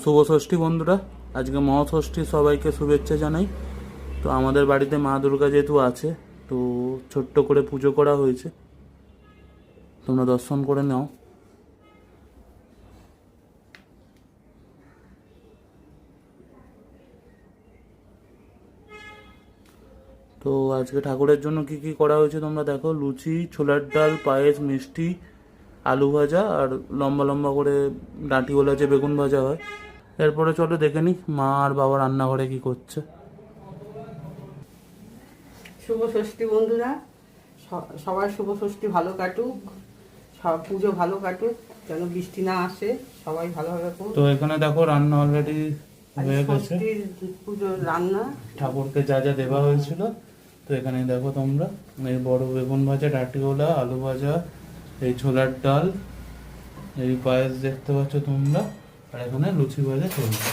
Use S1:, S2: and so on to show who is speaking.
S1: শুভ ষষ্ঠী বন্ধুরা, আজকে মহাষষ্ঠী, সবাইকে শুভেচ্ছা জানাই। তো আমাদের বাড়িতে মা দুর্গা যেহেতু আছে, তো ছোট্ট করে পুজো করা হয়েছে। তোমরা দর্শন করে নাও। তো আজকে ঠাকুরের জন্য কি কি করা হয়েছে তোমরা দেখো? লুচি, ছোলার ডাল, পায়েস, মিষ্টি আলু ভাজা আর লম্বা লম্বা করে ডাঁটিওলা যে বেগুন ভাজা হয়। এরপরে চলো দেখে নি মা আর বাবা রান্নাঘরে কি করছে।
S2: শুভ ষষ্ঠী বন্ধুরা। সবার শুভ ষষ্ঠী ভালো কাটুক। সব পুজো ভালো কাটুক। যেন বৃষ্টি না আসে সবাই ভালোভাবে
S1: তো এখানে দেখো রান্না অলরেডি হয়ে গেছে।
S2: পুজোর রান্না।
S1: ঠাকুরকে যা যা দেওয়া হয়েছিল তো এখানে দেখো তোমরা। এই বড় বেগুন ভাজা ডাটিওলা আলু ভাজা এই ছোলার ডাল এই পায়েস দেখতে পাচ্ছ তোমরা আর এখানে লুচি ভাজা চলছে।